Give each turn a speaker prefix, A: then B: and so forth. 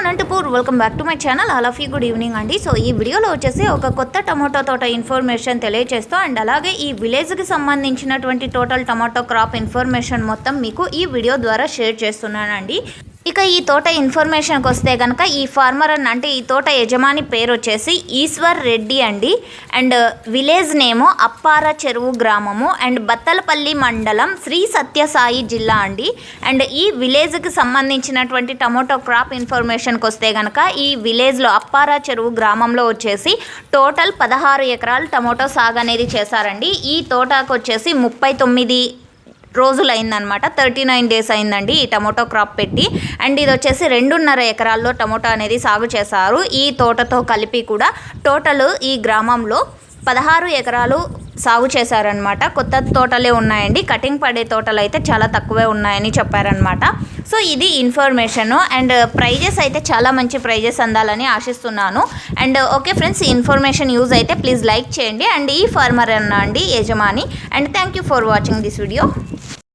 A: Anantapur. Welcome back to my channel all of you good evening అండి so ఈ వీడియోలో వచ్చేసి ఒక కొత్త టమాటో తోట ఇన్ఫర్మేషన్ తెలియజేస్తూ అండ్ అలాగే ఈ విలేజ్కి సంబంధించినటువంటి టోటల్ టమాటో క్రాప్ ఇన్ఫర్మేషన్ మొత్తం మీకు ఈ వీడియో ద్వారా షేర్ చేస్తున్నానండి ఇక ఈ తోట ఇన్ఫర్మేషన్కి వస్తే కనుక ఈ ఫార్మర్ అని అంటే ఈ తోట యజమాని పేరు వచ్చేసి ఈశ్వర్ రెడ్డి అండి. అండ్ uh, విలేజ్ నేము అప్పార చెరువు గ్రామము. అండ్ బత్తలపల్లి మండలం శ్రీ సత్యసాయి జిల్లా అండి. అండ్ ఈ విలేజ్కి సంబంధించినటువంటి టమోటో క్రాప్ ఇన్ఫర్మేషన్కి వస్తే కనుక ఈ విలేజ్లో అప్పార చెరువు గ్రామంలో వచ్చేసి టోటల్ పదహారు ఎకరాలు టమోటో సాగు అనేది చేశారండి. ఈ తోటకు వచ్చేసి ముప్పై తొమ్మిది రోజులు అయిందనమాట థర్టీ నైన్ డేస్ అయిందండి ఈ టమోటో క్రాప్ పెట్టి. అండ్ ఇది వచ్చేసి రెండున్నర ఎకరాల్లో టమోటో అనేది సాగు చేశారు. ఈ తోటతో కలిపి కూడా టోటల్ ఈ గ్రామంలో పదహారు ఎకరాలు సాగు చేశారనమాట కొత్త తోటలే ఉన్నాయండి. కటింగ్ పడే తోటలు అయితే చాలా తక్కువే ఉన్నాయని చెప్పారనమాట సో ఇది ఇన్ఫర్మేషన్. అండ్ ప్రైజెస్ అయితే చాలా మంచి ప్రైజెస్ అందాలని ఆశిస్తున్నాను. అండ్ ఓకే ఫ్రెండ్స్ ఈ ఇన్ఫర్మేషన్ యూజ్ అయితే ప్లీజ్ లైక్ చేయండి. అండ్ ఈ ఫార్మర్ అన్న అండి యజమాని. And thank you for watching this video.